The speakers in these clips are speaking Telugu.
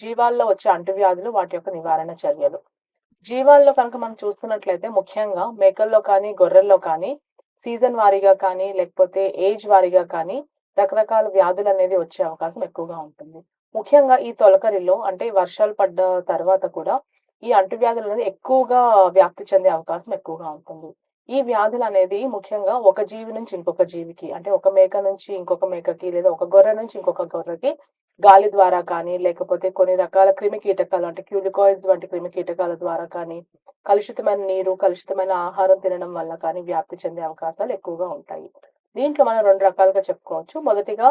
జీవాల్లో వచ్చే అంటువ్యాధులు వాటి యొక్క నివారణ చర్యలు. జీవాల్లో కనుక మనం చూస్తున్నట్లయితే ముఖ్యంగా మేకల్లో కానీ గొర్రెల్లో కానీ సీజన్ వారీగా కానీ లేకపోతే ఏజ్ వారీగా కానీ రకరకాల వ్యాధులు అనేది వచ్చే అవకాశం ఎక్కువగా ఉంటుంది. ముఖ్యంగా ఈ తొలకరిలో అంటే వర్షాలు పడ్డ తర్వాత కూడా ఈ అంటువ్యాధులు అనేది ఎక్కువగా వ్యాప్తి చెందే అవకాశం ఎక్కువగా ఉంటుంది. ఈ వ్యాధులు అనేది ముఖ్యంగా ఒక జీవి నుంచి ఇంకొక జీవికి అంటే ఒక మేక నుంచి ఇంకొక మేకకి లేదా ఒక గొర్రె నుంచి ఇంకొక గొర్రెకి గాలి ద్వారా కానీ లేకపోతే కొన్ని రకాల క్రిమి కీటకాలు అంటే క్యూలికాయిడ్స్ వంటి క్రిమి కీటకాల ద్వారా కానీ కలుషితమైన నీరు కలుషితమైన ఆహారం తినడం వల్ల కానీ వ్యాప్తి చెందే అవకాశాలు ఎక్కువగా ఉంటాయి. దీంట్లో మనం రెండు రకాలుగా చెప్పుకోవచ్చు. మొదటిగా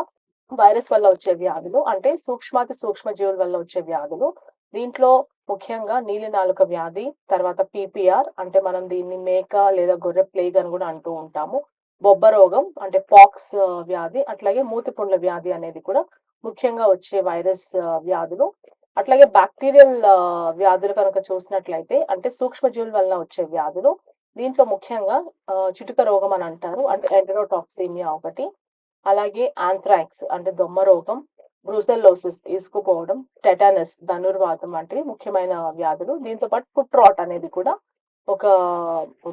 వైరస్ వల్ల వచ్చే వ్యాధులు అంటే సూక్ష్మాతి సూక్ష్మ జీవుల వల్ల వచ్చే వ్యాధులు. దీంట్లో ముఖ్యంగా నీలి నాలుక వ్యాధి తర్వాత పీపీఆర్ అంటే మనం దీన్ని మేక లేదా గొర్రె ప్లేగ్ అని కూడా అంటూ ఉంటాము. బొబ్బ రోగం అంటే పాక్స్ వ్యాధి అట్లాగే మూతిపుండ్ల వ్యాధి అనేది కూడా ముఖ్యంగా వచ్చే వైరస్ వ్యాధులు. అట్లాగే బ్యాక్టీరియల్ వ్యాధులు కనుక చూసినట్లయితే అంటే సూక్ష్మజీవుల వల్ల వచ్చే వ్యాధులు దీంట్లో ముఖ్యంగా చిటుక రోగం అని అంటారు అంటే ఎంటరోటాక్సిమియా ఒకటి అలాగే ఆంథ్రాక్స్ అంటే దొమ్మ రోగం బ్రూసెల్లోసిస్ ఇసుకుపోవడం టెటానస్ ధనుర్వాతం వంటివి ముఖ్యమైన వ్యాధులు. దీంతో పాటు ఫుట్ రాట్ అనేది కూడా ఒక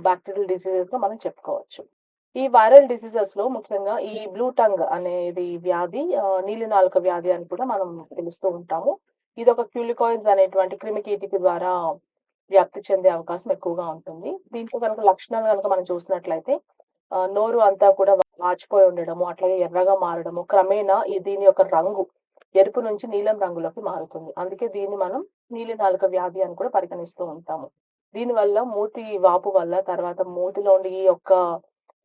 బ్యాక్టీరియల్ డిసీజెస్గా మనం చెప్పుకోవచ్చు. ఈ వైరల్ డిసీజెస్లో ముఖ్యంగా ఈ బ్లూ టంగ్ అనేది వ్యాధి నీలి నాలుక వ్యాధి అని కూడా మనం పిలుస్తూ ఉంటాము. ఇది ఒక క్యూలికాయిడ్స్ అనేటువంటి క్రిమికీటికి ద్వారా వ్యాప్తి చెందే అవకాశం ఎక్కువగా ఉంటుంది. దీంట్లో కనుక లక్షణాలు కనుక మనం చూసినట్లయితే నోరు అంతా కూడా వాచిపోయి ఉండడము అట్లాగే ఎర్రగా మారడము క్రమేణా ఈ దీని యొక్క రంగు ఎరుపు నుంచి నీలం రంగులోకి మారుతుంది. అందుకే దీన్ని మనం నీలి నాలుక వ్యాధి అని కూడా పరిగణిస్తూ ఉంటాము. దీనివల్ల మూతి వాపు వల్ల తర్వాత మూతిలోని ఈ యొక్క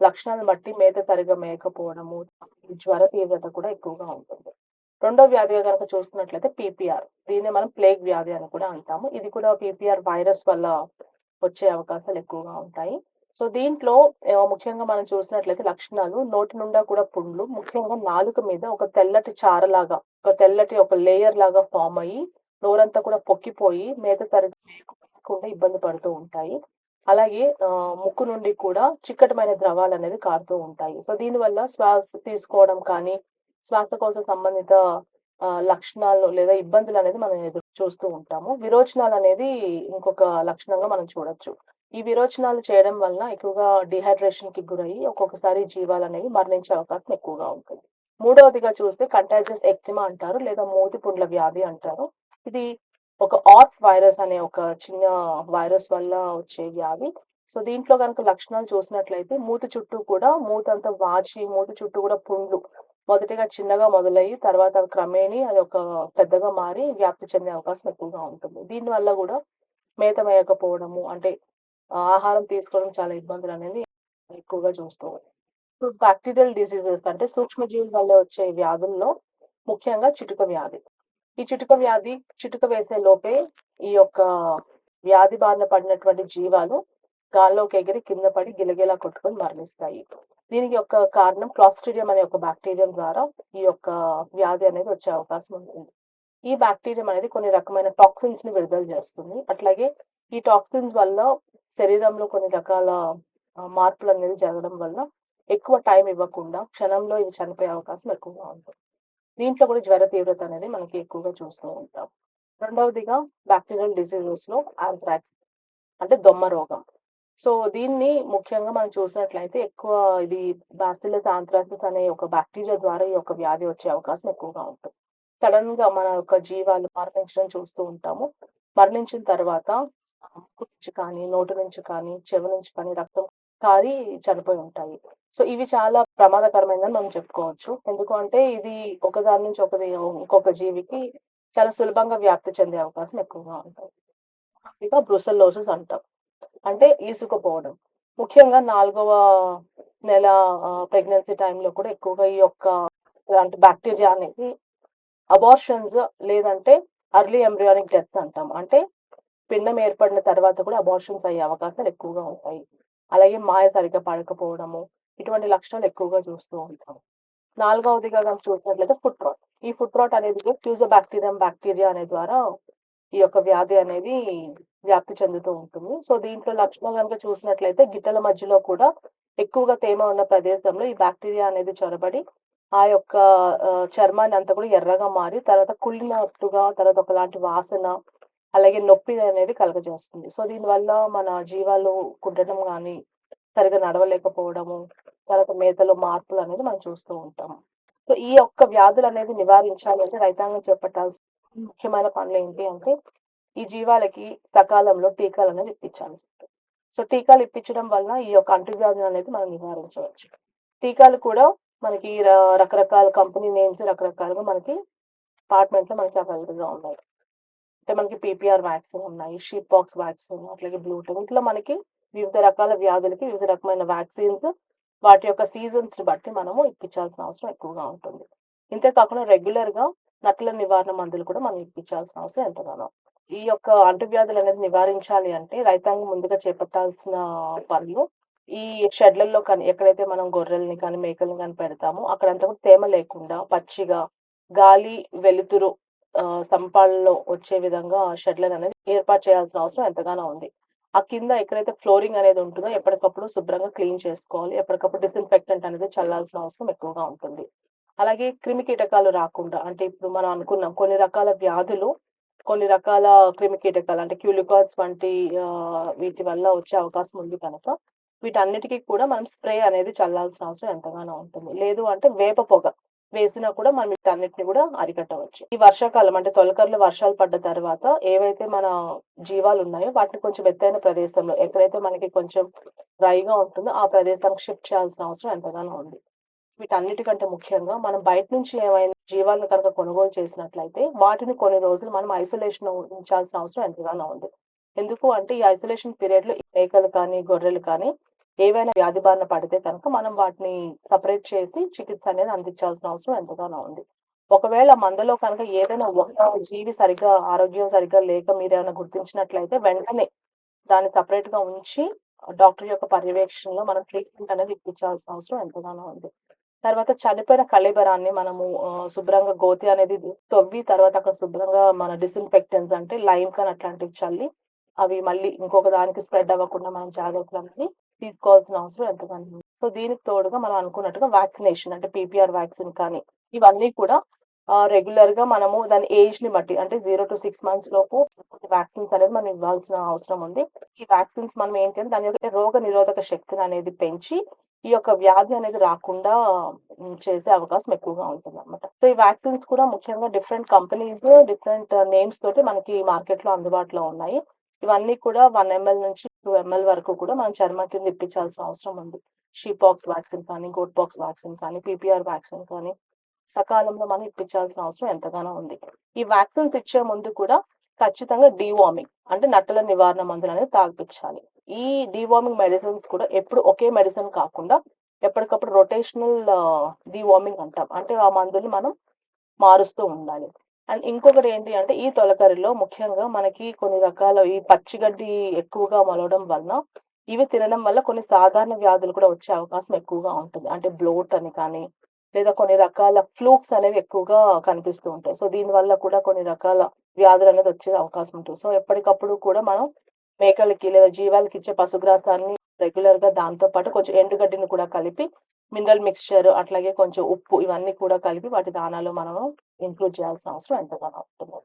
లక్షణాలను బట్టి మేత సరిగా మేయకపోవడము జ్వర తీవ్రత కూడా ఎక్కువగా ఉంటుంది. రెండో వ్యాధిగా కనుక చూసుకున్నట్లయితే పీపీఆర్. దీన్ని మనం ప్లేగ్ వ్యాధి అని కూడా అంటాము. ఇది కూడా పీపీఆర్ వైరస్ వల్ల వచ్చే అవకాశాలు ఎక్కువగా ఉంటాయి. సో దీంట్లో ముఖ్యంగా మనం చూసినట్లయితే లక్షణాలు నోటి నుండా కూడా పుండ్లు ముఖ్యంగా నాలుక మీద ఒక తెల్లటి చారలాగా ఒక తెల్లటి ఒక లేయర్ లాగా ఫామ్ అయ్యి నోరంతా కూడా పొక్కిపోయి మేత సరిగ్గా మేయకుండా ఇబ్బంది పడుతూ ఉంటాయి. అలాగే ముక్కు నుండి కూడా చిక్కటమైన ద్రవాలు అనేది కారుతూ ఉంటాయి. సో దీనివల్ల శ్వాస తీసుకోవడం కానీ శ్వాసకోశ సంబంధిత లక్షణాలు లేదా ఇబ్బందులు అనేది మనం ఎదురు చూస్తూ ఉంటాము. విరోచనాలు అనేది ఇంకొక లక్షణంగా మనం చూడొచ్చు. ఈ విరోచనాలు చేయడం వలన ఎక్కువగా డిహైడ్రేషన్కి గురయ్యి ఒక్కొక్కసారి జీవాలు అనేవి మరణించే అవకాశం ఎక్కువగా ఉంటుంది. మూడవదిగా చూస్తే కంటాజియస్ ఎక్తిమా అంటారు లేదా మూతి పుండ్ల వ్యాధి అంటారు. ఇది ఒక ఆర్ఫ్ వైరస్ అనే ఒక చిన్న వైరస్ వల్ల వచ్చే వ్యాధి సో దీంట్లో కనుక లక్షణాలు చూసినట్లయితే మూతి చుట్టూ కూడా మూతంతా వాచి మూతి చుట్టూ కూడా పుండ్లు. మొదటిగా చిన్నగా మొదలయ్యి తర్వాత క్రమేణి అది ఒక పెద్దగా మారి వ్యాప్తి చెందే అవకాశం ఎక్కువగా ఉంటుంది. దీని వల్ల కూడా మేత వేయకపోవడము అంటే ఆహారం తీసుకోవడం చాలా ఇబ్బందులు అనేది ఎక్కువగా చూస్తూ సో బ్యాక్టీరియల్ డిసీజెస్ అంటే సూక్ష్మజీవుల వల్ల వచ్చే వ్యాధుల్లో ముఖ్యంగా చిటుక వ్యాధి. ఈ చిటుక వ్యాధి చిటుక వేసే లోపే ఈ యొక్క వ్యాధి బారిన పడినటువంటి జీవాలు గాల్లోకి ఎగిరి కింద పడి గిలగిలా కొట్టుకొని మరణిస్తాయి. దీనికి యొక్క కారణం క్లాస్ట్రీడియం అనే ఒక బ్యాక్టీరియం ద్వారా ఈ యొక్క వ్యాధి అనేది వచ్చే అవకాశం ఉంటుంది. ఈ బ్యాక్టీరియం అనేది కొన్ని రకమైన టాక్సిన్స్ని విడుదల చేస్తుంది. అట్లాగే ఈ టాక్సిన్స్ వల్ల శరీరంలో కొన్ని రకాల మార్పులు అనేది జరగడం వల్ల ఎక్కువ టైం ఇవ్వకుండా క్షణంలో ఇది చనిపోయే అవకాశం ఎక్కువగా ఉంటుంది. దీంట్లో కూడా జ్వర తీవ్రత అనేది మనకి ఎక్కువగా చూస్తూ ఉంటాం. రెండవదిగా బ్యాక్టీరియల్ డిసీజెస్లో ఆంథ్రాక్స్ అంటే దొమ్మ రోగం. సో దీన్ని ముఖ్యంగా మనం చూసినట్లయితే ఎక్కువ ఇది బాసిలస్ ఆంథ్రాసిస్ అనే ఒక బ్యాక్టీరియా ద్వారా ఈ యొక్క వ్యాధి వచ్చే అవకాశం ఎక్కువగా ఉంటుంది. సడన్గా మన యొక్క జీవాలు మరణించడం చూస్తూ ఉంటాము. మరణించిన తర్వాత ముక్కు నుంచి కానీ నోటి నుంచి కానీ చెవి నుంచి కానీ రక్తం కారి చనిపోయి ఉంటాయి. సో ఇవి చాలా ప్రమాదకరమైనదని మనం చెప్పుకోవచ్చు. ఎందుకు అంటే ఇది ఒకదాని నుంచి ఒకది ఇంకొక జీవికి చాలా సులభంగా వ్యాప్తి చెందే అవకాశం ఎక్కువగా ఉంటుంది. ఇక బ్రుసెల్లోసిస్ అంటాం. అంటే ఈసుకుపోవడం ముఖ్యంగా నాలుగవ నెల ప్రెగ్నెన్సీ టైంలో కూడా ఎక్కువగా ఈ యొక్క అంటే బ్యాక్టీరియా అనేది అబార్షన్స్ లేదంటే అర్లీ ఎంబ్రియానిక్ డెత్స్ అంటాం. అంటే పిండం ఏర్పడిన తర్వాత కూడా అబార్షన్స్ అయ్యే అవకాశాలు ఎక్కువగా ఉంటాయి. అలాగే మాయ సరిగ్గా పడకపోవడము ఇటువంటి లక్షణాలు ఎక్కువగా చూస్తూ ఉంటాం. నాలుగవదిగా కనుక చూసినట్లయితే ఫుట్ రాట్ ఈ ఫుట్ రాట్ అనేది ఫ్యూజో బ్యాక్టీరియం బ్యాక్టీరియా అనే ద్వారా ఈ యొక్క వ్యాధి అనేది వ్యాప్తి చెందుతూ ఉంటుంది. సో దీంట్లో లక్షణాలు కనుక చూసినట్లయితే గిట్టల మధ్యలో కూడా ఎక్కువగా తేమ ఉన్న ప్రదేశంలో ఈ బ్యాక్టీరియా అనేది చొరబడి ఆ యొక్క చర్మాన్ని అంతా కూడా ఎర్రగా మారి తర్వాత కుళ్ళినట్టుగా తర్వాత ఒకలాంటి వాసన, అలాగే నొప్పి అనేది కలుగజేస్తుంది. సో, దీనివల్ల మన జీవాలు కుట్టడం కానీ సరిగ్గా నడవలేకపోవడము, తర్వాత మేతలో మార్పులనేది మనం చూస్తూ ఉంటాము. సో, ఈ యొక్క వ్యాధులనేది నివారించాలి అంటే రైతాంగం చేపట్టాల్సిన ముఖ్యమైన పనులు ఏంటి అంటే, ఈ జీవాలకి సకాలంలో టీకాలనేది ఇప్పించాల్సి ఉంటుంది. సో, టీకాలు ఇప్పించడం వలన ఈ యొక్క అంటువ్యాధులనేది మనం నివారించవచ్చు. టీకాలు కూడా మనకి రకరకాల కంపెనీ నేమ్స్ రకరకాలుగా మనకి డిపార్ట్‌మెంట్‌లో మనకి అవైలబుల్గా ఉన్నాయి. అంటే మనకి పీపీఆర్ వ్యాక్సిన్ ఉన్నాయి. షీప్ బాక్స్ వ్యాక్సిన్, అట్లాగే బ్లూటన్ ఇట్లా మనకి వివిధ రకాల వ్యాధులకి వివిధ రకమైన వ్యాక్సిన్స్ వాటి యొక్క సీజన్స్‌ని బట్టి మనము ఇప్పించాల్సిన అవసరం ఎక్కువగా ఉంటుంది. ఇంతే కాకుండా రెగ్యులర్‌గా నట్ల నివారణ మందులు కూడా మనం ఇప్పించాల్సిన అవసరం ఎంతగానో. ఈ యొక్క అంటువ్యాధులనేది నివారించాలి అంటే రైతాంగం ముందుగా చేపట్టాల్సిన పనులు ఈ షెడ్‌లలో కానీ ఎక్కడైతే మనం గొర్రెల్ని కానీ, మేకల్ని కానీ పెడతామో అక్కడంతా కూడా తేమ లేకుండా పచ్చిగా గాలి, వెలుతురు ఆహ్, వచ్చే విధంగా షెడ్‌లననేది ఏర్పాటు చేయాల్సిన అవసరం ఎంతగానో ఉంది. ఆ కింద ఎక్కడైతే ఫ్లోరింగ్ అనేది ఉంటుందో ఎప్పటికప్పుడు శుభ్రంగా క్లీన్ చేసుకోవాలి. ఎప్పటికప్పుడు డిసిన్ఫెక్టెంట్ అనేది చల్లాల్సిన అవసరం ఎక్కువగా ఉంటుంది. అలాగే క్రిమి కీటకాలు రాకుండా అంటే ఇప్పుడు మనం అనుకున్నాం కొన్ని రకాల వ్యాధులు, కొన్ని రకాల క్రిమి కీటకాలు అంటే క్యూలికాల్స్ వంటి వీటి వల్ల వచ్చే అవకాశం ఉంది కనుక వీటన్నిటికి కూడా మనం స్ప్రే అనేది చల్లాల్సిన అవసరం ఎంతగానో ఉంటుంది. లేదు అంటే వేప పొగ వేసినా కూడా మనం వీటన్నిటిని కూడా అరికట్టవచ్చు. ఈ వర్షాకాలం అంటే తొలకరిలో వర్షాలు పడ్డ తర్వాత ఏవైతే మన జీవాలు ఉన్నాయో వాటిని కొంచెం ఎత్తైన ప్రదేశంలో ఎక్కడైతే మనకి కొంచెం డ్రైగా ఉంటుందో ఆ ప్రదేశానికి షిఫ్ట్ చేయాల్సిన అవసరం ఎంతగానో ఉంది. వీటన్నిటికంటే ముఖ్యంగా మనం బయట నుంచి ఏమైనా జీవాలను కనుక కొనుగోలు చేసినట్లయితే వాటిని కొన్ని రోజులు మనం ఐసోలేషన్ ఉంచాల్సిన అవసరం ఎంతగానో ఉంది. ఎందుకు అంటే ఈ ఐసోలేషన్ పీరియడ్‌లో మేకలు కానీ, గొర్రెలు కానీ ఏవైనా వ్యాధి బారిన పడితే కనుక మనం వాటిని సపరేట్ చేసి చికిత్స అనేది అందించాల్సిన అవసరం ఎంతగానో ఉంది. ఒకవేళ మందలో కనుక ఏదైనా ఒక జీవి సరిగ్గా ఆరోగ్యం సరిగ్గా లేక మీరు ఏమైనా గుర్తించినట్లయితే వెంటనే దాన్ని సపరేట్గా ఉంచి డాక్టర్ యొక్క పర్యవేక్షణలో మనం ట్రీట్మెంట్ అనేది ఇప్పించాల్సిన అవసరం ఎంతగానో ఉంది. తర్వాత చనిపోయిన కళేబరాన్ని మనము శుభ్రంగా గోతి అనేది తవ్వి తర్వాత అక్కడ శుభ్రంగా మన డిస్ఇన్ఫెక్టెన్స్ అంటే లైమ్ కన్ అట్లాంటివి చల్లి అవి మళ్ళీ ఇంకొక దానికి స్ప్రెడ్ అవ్వకుండా మనం జాగ్రత్తలనేది తీసుకోవాల్సిన అవసరం ఎంతగానో ఉంది. సో, దీనికి తోడుగా మనం అనుకున్నట్టుగా వ్యాక్సినేషన్ అంటే పీపీఆర్ వ్యాక్సిన్ కానీ ఇవన్నీ కూడా రెగ్యులర్గా మనము దాని ఏజ్‌ని బట్టి అంటే 0-6 మంత్స్ లోపు వ్యాక్సిన్స్ అనేది మనం ఇవ్వాల్సిన అవసరం ఉంది. ఈ వ్యాక్సిన్స్ మనం ఏంటంటే దాని యొక్క రోగ నిరోధక శక్తిని అనేది పెంచి ఈ యొక్క వ్యాధి అనేది రాకుండా చేసే అవకాశం ఎక్కువగా ఉంటుందన్నమాట. సో, ఈ వ్యాక్సిన్స్ కూడా ముఖ్యంగా డిఫరెంట్ కంపెనీస్, డిఫరెంట్ నేమ్స్ తోటి మనకి మార్కెట్‌లో అందుబాటులో ఉన్నాయి. ఇవన్నీ కూడా వన్ ఎంఎల్ నుంచి టూ ఎంఎల్ వరకు కూడా మనం చర్మం కింద ఇప్పించాల్సిన అవసరం ఉంది. షీప్ వ్యాక్సిన్ కానీ, గోట్ పాక్స్ వ్యాక్సిన్ కానీ, పీపీఆర్ వ్యాక్సిన్ కానీ సకాలంలో మనం ఇప్పించాల్సిన అవసరం ఎంతగానో ఉంది. ఈ వ్యాక్సిన్స్ ఇచ్చే ముందు కూడా ఖచ్చితంగా డీవార్మింగ్ అంటే నట్టల నివారణ మందులు అనేది తాగిపించాలి. ఈ డీవార్మింగ్ మెడిసిన్స్ కూడా ఎప్పుడు ఒకే మెడిసిన్ కాకుండా ఎప్పటికప్పుడు రొటేషనల్ డీవార్మింగ్ అంటాం. అంటే ఆ మందుని మనం మారుస్తూ ఉండాలి. అండ్ ఇంకొకటి ఏంటి అంటే ఈ తొలకరిలో ముఖ్యంగా మనకి కొన్ని రకాల ఈ పచ్చిగడ్డి ఎక్కువగా మొలవడం వలన ఇవి తినడం వల్ల కొన్ని సాధారణ వ్యాధులు కూడా వచ్చే అవకాశం ఎక్కువగా ఉంటుంది. అంటే బ్లోట్ అని కానీ, లేదా కొన్ని రకాల ఫ్లూక్స్ అనేవి ఎక్కువగా కనిపిస్తూ ఉంటాయి. సో, దీనివల్ల కూడా కొన్ని రకాల వ్యాధులు అనేది వచ్చే అవకాశం ఉంటుంది. సో, ఎప్పటికప్పుడు కూడా మనం మేకలకి లేదా జీవాలకి ఇచ్చే పశుగ్రాసాన్ని రెగ్యులర్గా దాంతో పాటు కొంచెం ఎండుగడ్డిని కూడా కలిపి మినరల్ మిక్స్చర్ అట్లాగే కొంచెం ఉప్పు ఇవన్నీ కూడా కలిపి వాటి దానాలో మనము ఇంక్లూడ్ చేయాల్సిన అవసరం ఎంతగానో ఉంటుంది.